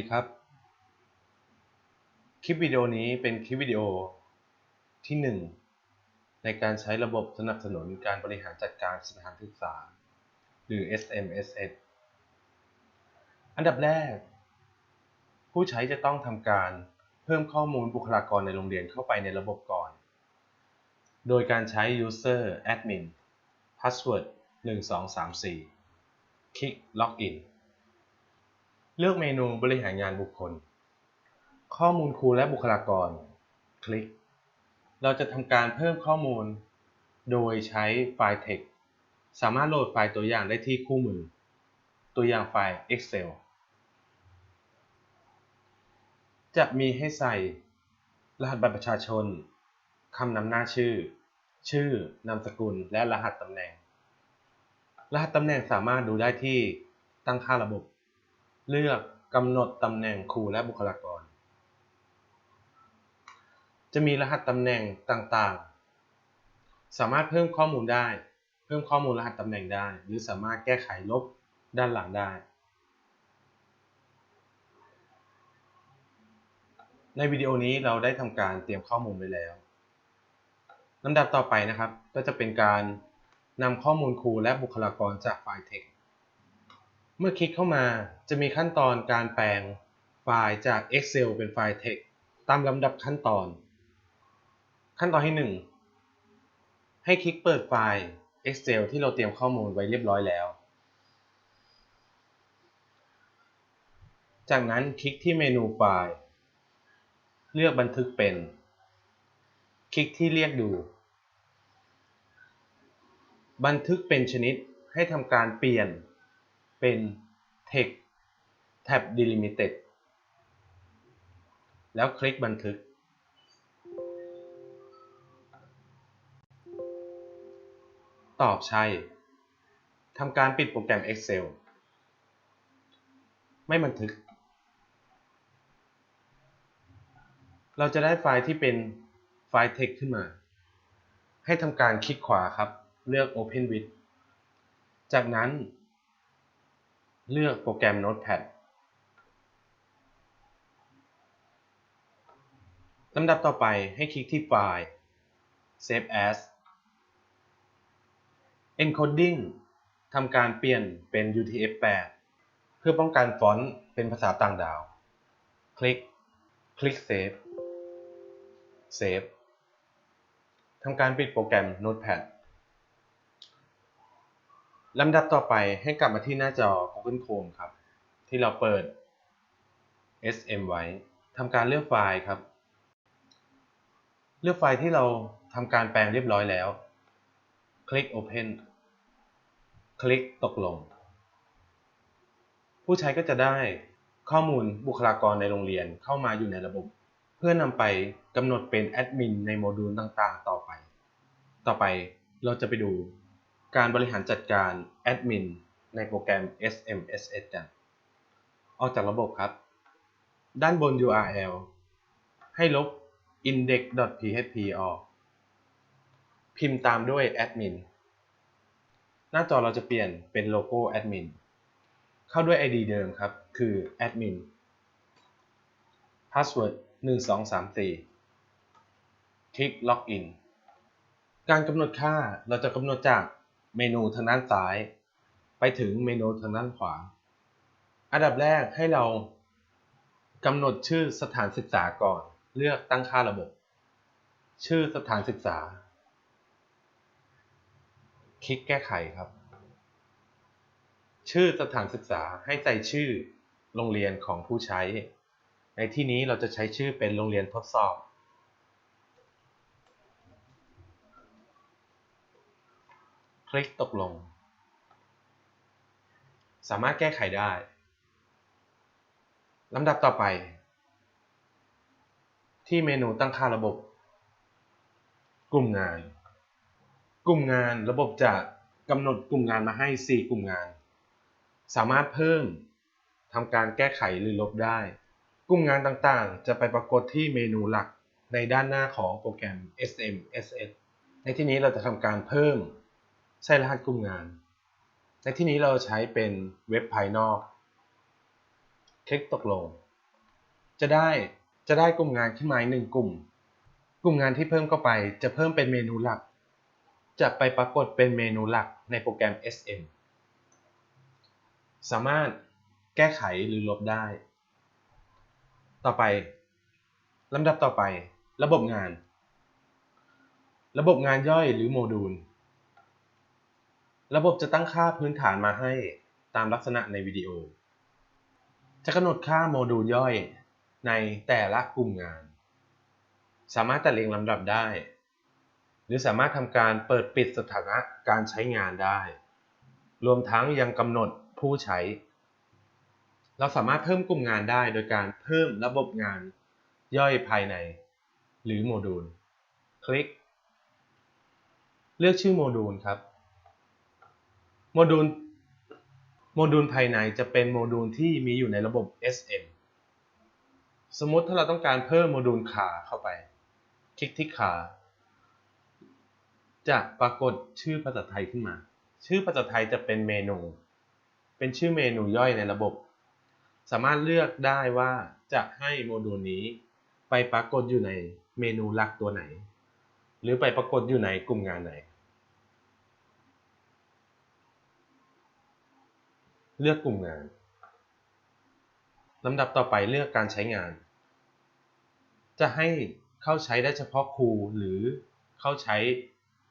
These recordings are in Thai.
ดีครับ คลิปวิดีโอนี้เป็นคลิปวิดีโอที่ 1 ในการใช้ระบบสนับสนุนการบริหารจัดการสถานศึกษา หรือ SMSS อันดับแรก ผู้ใช้จะต้องทำการเพิ่มข้อมูลบุคลากรในโรงเรียนเข้าไปในระบบก่อน โดยการใช้ user admin password 1234 คลิก login เลือกเมนูบริหารงานบุคคล ข้อมูลครูและบุคลากร คลิก เราจะทำการเพิ่มข้อมูล โดยใช้ไฟล์ text สามารถโหลดไฟล์ตัวอย่างได้ที่คู่มือ ตัวอย่างไฟล์ Excel จะมีให้ใส่ รหัสบัตรประชาชนคำนำหน้าชื่อ ชื่อนามสกุล และรหัสตำแหน่ง รหัสตำแหน่งสามารถดูได้ที่ตั้งค่าระบบ เลือกกำหนดตำแหน่งครูและบุคลากร จะมีรหัสตำแหน่งต่างๆ สามารถเพิ่มข้อมูลได้ เพิ่มข้อมูลรหัสตำแหน่งได้ หรือสามารถแก้ไขลบด้านหลังได้ ในวิดีโอนี้เราได้ทำการเตรียมข้อมูลไว้แล้วลำดับต่อไปนะครับ ก็จะเป็นการนำข้อมูลครูและบุคลากรจากไฟล์ text เมื่อคลิกเข้ามาจะมีขั้นตอนการแปลงไฟล์จาก Excel เป็นไฟล์ text ตามลำดับขั้นตอน ขั้นตอนที่ 1 ให้คลิกเปิดไฟล์ Excel ที่เราเตรียมข้อมูลไว้เรียบร้อยแล้ว จากนั้นคลิกที่เมนูไฟล์ เลือกบันทึกเป็น คลิกที่เรียกดู บันทึกเป็นชนิดให้ทำการเปลี่ยน เป็น text tab delimited แล้วคลิกบันทึก ตอบใช่ ทำการปิดโปรแกรม Excel ไม่บันทึก เราจะได้ไฟล์ที่เป็นไฟล์ text ขึ้นมา ให้ทำการคลิกขวาครับ เลือก Open with จากนั้น เลือกโปรแกรม Notepad ลำดับต่อไปให้คลิกที่ไฟล์ Save as Encoding ทำการเปลี่ยนเป็น UTF-8 เพื่อป้องกันฟอนต์เป็นภาษาต่างดาว คลิก คลิก Save Save ทำการปิดโปรแกรม Notepad ลำดับต่อไปให้กลับมาที่หน้าจอ Google Chrome ครับ ที่เราเปิด SM ไว้ทำการเลือกไฟล์ครับ เลือกไฟล์ที่เราทำการแปลงเรียบร้อยแล้ว คลิก Open คลิกตกลง ผู้ใช้ก็จะได้ข้อมูลบุคลากรในโรงเรียนเข้ามาอยู่ในระบบ เพื่อนำไปกำหนดเป็นแอดมินในโมดูลต่างๆ ต่อไป ต่อไปเราจะไปดู การบริหารจัดการแอดมินในโปรแกรม SMSS กัน ออกจากระบบครับ ด้านบน URL ให้ลบ index.php ออก พิมพ์ตามด้วย admin หน้าจอเราจะเปลี่ยนเป็นโลโก้ admin เข้าด้วย ID เดิมครับ คือ admin password 1234 คลิก login การกำหนดค่าเราจะกำหนดจาก เมนูทางด้านซ้าย ไปถึงเมนูทางด้านขวา อันดับแรกให้เรากำหนดชื่อสถานศึกษาก่อน เลือกตั้งค่าระบบ ชื่อสถานศึกษา คลิกแก้ไขครับ ชื่อสถานศึกษาให้ใส่ชื่อโรงเรียนของผู้ใช้ ในที่นี้เราจะใช้ชื่อเป็นโรงเรียนทดสอบ คลิกตกลง สามารถแก้ไขได้ลำดับต่อไป ที่เมนูตั้งค่าระบบ กลุ่มงาน กลุ่มงานระบบจะกำหนดกลุ่มงานมาให้ 4 กลุ่มงาน สามารถเพิ่มทำการแก้ไขหรือลบได้ กลุ่มงานต่างๆ จะไปปรากฏที่เมนูหลักในด้านหน้าของโปรแกรม SMSS ในที่นี้เราจะทำการเพิ่ม ใส่รหัสกลุ่มงาน ในที่นี้เราใช้เป็นเว็บภายนอก คลิกตกลง จะได้จะได้กลุ่มงานขึ้นมาหนึ่งกลุ่ม กลุ่มงานที่เพิ่มเข้าไปจะเพิ่มเป็นเมนูหลัก จะไปปรากฏเป็นเมนูหลักในโปรแกรม SM สามารถแก้ไขหรือลบได้ ต่อไปลำดับต่อไประบบงาน ระบบงานย่อยหรือโมดูล ระบบจะตั้งค่าพื้นฐานมาให้ตามลักษณะในวิดีโอ จะกำหนดค่าโมดูลย่อยในแต่ละกลุ่มงาน สามารถตัดเรียงลำดับได้ หรือสามารถทำการเปิดปิดสถานะการใช้งานได้ รวมทั้งยังกำหนดผู้ใช้ เราสามารถเพิ่มกลุ่มงานได้โดยการเพิ่มระบบงานย่อยภายใน หรือโมดูล คลิก เลือกชื่อโมดูลครับ โมดูลโมดูลภายในจะเป็นโมดูลที่มีอยู่ในระบบ SM สมมติถ้าเราต้องการเพิ่มโมดูลขาเข้าไป คลิกที่ขา จะปรากฏชื่อภาษาไทยขึ้นมา ชื่อภาษาไทยจะเป็นเมนู เป็นชื่อเมนูย่อยในระบบ สามารถเลือกได้ว่าจะให้โมดูลนี้ ไปปรากฏอยู่ในเมนูหลักตัวไหน หรือไปปรากฏอยู่ในกลุ่มงานไหน เลือกกลุ่มงานลำดับต่อไปเลือกการใช้งาน จะให้เข้าใช้ได้เฉพาะครูหรือเข้าใช้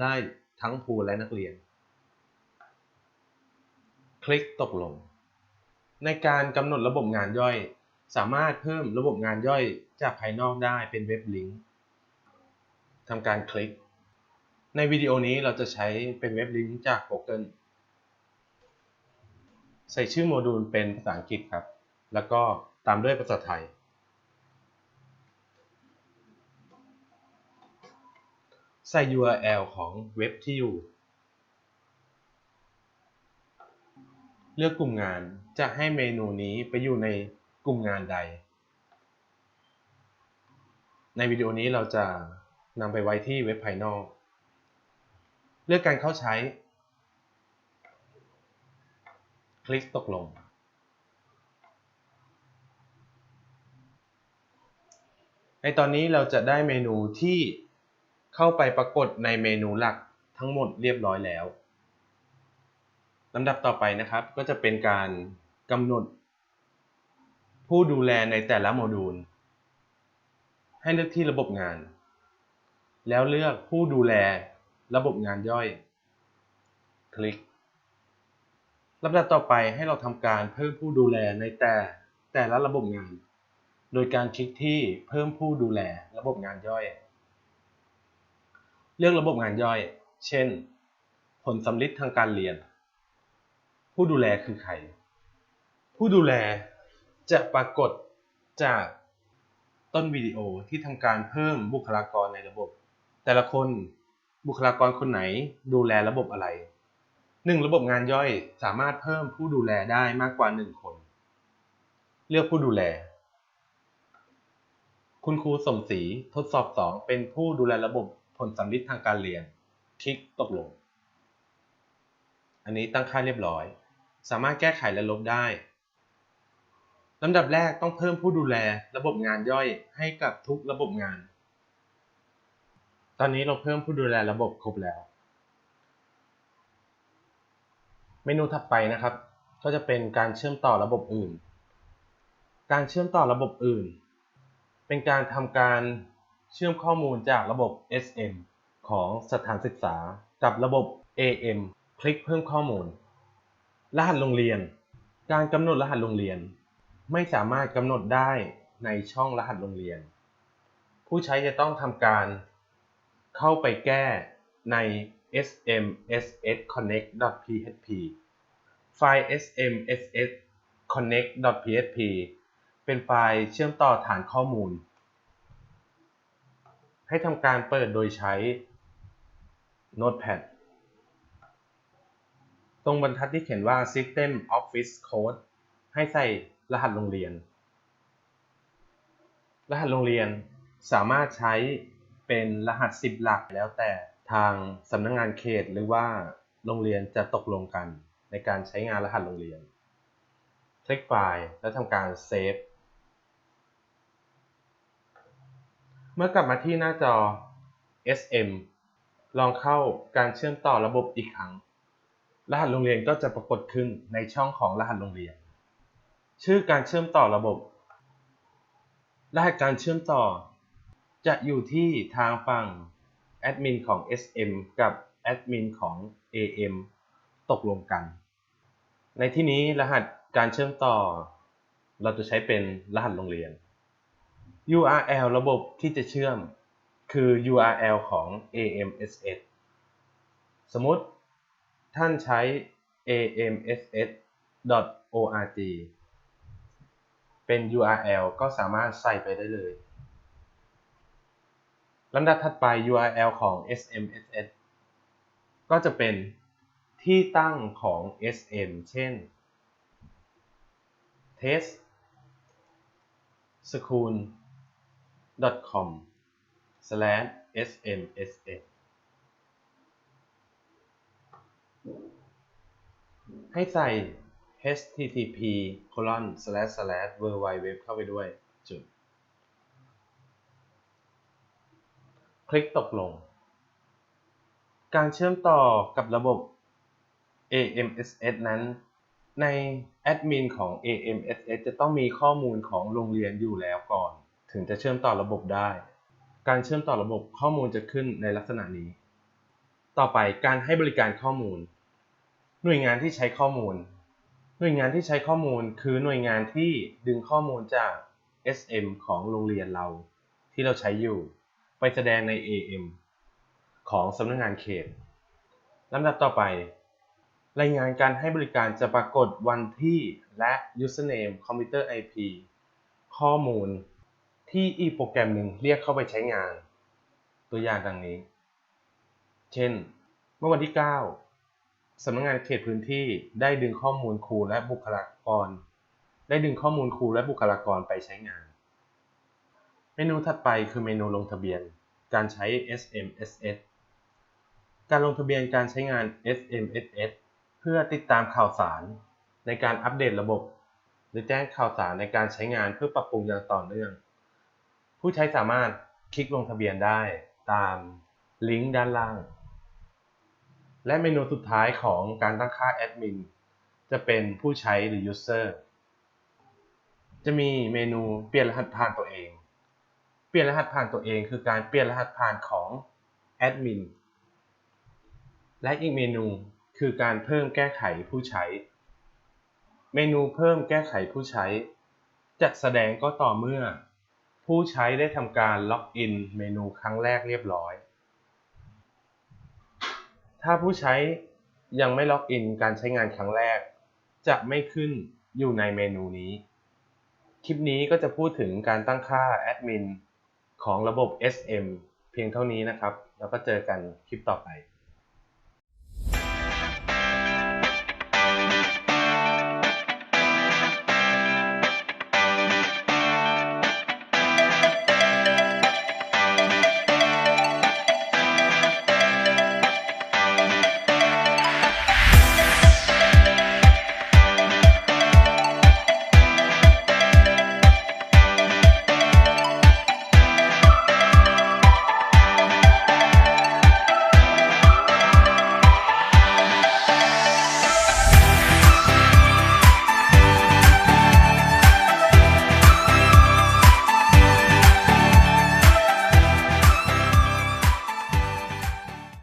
ได้ทั้งครูและนักเรียน คลิกตกลง ในการกำหนดระบบงานย่อย สามารถเพิ่มระบบงานย่อยจากภายนอกได้เป็นเว็บลิงก์ทำการคลิก ในวิดีโอนี้เราจะใช้เป็นเว็บลิงก์จาก Google ใส่ชื่อโมดูลเป็นภาษาอังกฤษครับ แล้วก็ตามด้วยภาษาไทย ใส่ URL ของเว็บที่อยู่ เลือกกลุ่มงานจะให้เมนูนี้ไปอยู่ในกลุ่มงานใด ในวิดีโอนี้เราจะนำไปไว้ที่เว็บภายนอก เลือกการเข้าใช้ คลิกตกลง ในตอนนี้เราจะได้เมนูที่เข้าไปปรากฏในเมนูหลักทั้งหมดเรียบร้อยแล้วลำดับต่อไปนะครับก็จะเป็นการกำหนด ผู้ดูแลในแต่ละโมดูล ให้เลือกที่ระบบงาน แล้วเลือกผู้ดูแลระบบงานย่อย คลิก ลำดับต่อไปให้เราทำการเพิ่มผู้ดูแลในแต่แต่ละระบบงาน โดยการคลิกที่เพิ่มผู้ดูแลระบบงานย่อย เลือกระบบงานย่อย เช่น ผลสำลิดทางการเรียน ผู้ดูแลคือใคร ผู้ดูแลจะปรากฏจากต้นวิดีโอที่ทำการเพิ่มบุคลากรในระบบ แต่ละคนบุคลากรคนไหนดูแลระบบอะไร หนึ่งระบบงานย่อยสามารถเพิ่มผู้ดูแลได้มากกว่าหนึ่งคน เลือกผู้ดูแล คุณครูสมศรีทดสอบ 2 เป็นผู้ดูแลระบบผลสำลิดทางการเรียน คลิกตกลง อันนี้ตั้งค่าเรียบร้อย สามารถแก้ไขและลบได้ลำดับแรกต้องเพิ่มผู้ดูแลระบบงานย่อยให้กับทุกระบบงาน ตอนนี้เราเพิ่มผู้ดูแลระบบครบแล้ว เมนูถัดไปนะครับ ก็จะเป็นการเชื่อมต่อระบบอื่น การเชื่อมต่อระบบอื่น เป็นการทำการเชื่อมข้อมูลจากระบบ SM ของสถานศึกษากับระบบ AM คลิกเพิ่มข้อมูล รหัสโรงเรียน การกำหนดรหัสโรงเรียน ไม่สามารถกำหนดได้ในช่องรหัสโรงเรียน ผู้ใช้จะต้องทำการเข้าไปแก้ใน smss connect.php ไฟล์ smss connect.php เป็นไฟล์เชื่อมต่อฐานข้อมูล ให้ทำการเปิดโดยใช้ Notepad ตรงบรรทัดที่เขียนว่า System Office Code ให้ใส่รหัสโรงเรียน รหัสโรงเรียนสามารถใช้เป็นรหัส 10 หลักแล้วแต่ ทางสำนักงงานเขตหรือว่าโรงเรียนจะตกลงกันในการใช้งานรหัสโรงเรียน คลิกไฟล์แล้วทำการเซฟ เมื่อกลับมาที่หน้าจอ SM ลองเข้าการเชื่อมต่อระบบอีกครั้ง รหัสโรงเรียนก็จะปรากฏขึ้นในช่องของรหัสโรงเรียน ชื่อการเชื่อมต่อระบบ รหัสการเชื่อมต่อ จะอยู่ที่ทางฝั่ง แอดมินของ SM กับแอดมินของ AM ตกลงกัน ในที่นี้รหัสการเชื่อมต่อ เราจะใช้เป็นรหัสโรงเรียน URL ระบบที่จะเชื่อมคือ URL ของ AMSS สมมติท่านใช้ amss.org เป็น URL ก็สามารถใส่ไปได้เลย ลำดับถัดไป URL ของ SMSS ก็จะเป็นที่ตั้งของ SM เช่น test school com slash smss ให้ใส่ http colon slash slash www เข้าไปด้วยจุด คลิกตกลง การเชื่อมต่อกับระบบ AMSS นั้น ในแอดมินของ AMSS จะต้องมีข้อมูลของโรงเรียนอยู่แล้วก่อน ถึงจะเชื่อมต่อระบบได้ การเชื่อมต่อระบบข้อมูลจะขึ้นในลักษณะนี้ ต่อไปการให้บริการข้อมูล หน่วยงานที่ใช้ข้อมูล หน่วยงานที่ใช้ข้อมูลคือหน่วยงานที่ดึงข้อมูลจาก SM ของโรงเรียนเราที่เราใช้อยู่ ไปแสดงใน AM ของสำนักงานเขตลำดับต่อไป รายงานการให้บริการจะปรากฏวันที่และ username คอมพิวเตอร์ IP ข้อมูลที่อีกโปรแกรมหนึ่งเรียกเข้าไปใช้งาน ตัวอย่างดังนี้ เช่น เมื่อวันที่ 9สำนักงานเขตพื้นที่ได้ดึงข้อมูลครูและบุคลากร ได้ดึงข้อมูลครูและบุคลากรไปใช้งาน เมนูถัดไปคือเมนูลงทะเบียน การใช้ SMSS การลงทะเบียนการใช้งาน SMSS เพื่อติดตามข่าวสารในการอัปเดตระบบ หรือแจ้งข่าวสารในการใช้งานเพื่อปรับปรุงอย่างต่อเนื่อง ผู้ใช้สามารถคลิกลงทะเบียนได้ตามลิงก์ด้านล่าง และเมนูสุดท้ายของการตั้งค่าแอดมินจะเป็นผู้ใช้หรือ User จะมีเมนูเปลี่ยนรหัสผ่านตัวเอง ปลี่ยนรหัสผ่านตัวเองคือการเปลี่ยนรหัสผ่านของแอดมิน และอีกเมนูคือการเพิ่มแก้ไขผู้ใช้ เมนูเพิ่มแก้ไขผู้ใช้ จะแสดงก็ต่อเมื่อ ผู้ใช้ได้ทำการล็อกอินเมนูครั้งแรกเรียบร้อย ถ้าผู้ใช้ยังไม่ล็อกอินการใช้งานครั้งแรก จะไม่ขึ้นอยู่ในเมนูนี้ คลิปนี้ก็จะพูดถึงการตั้งค่าแอดมิน ของระบบ SM เพียงเท่านี้นะครับ แล้วก็เจอกันคลิปต่อไป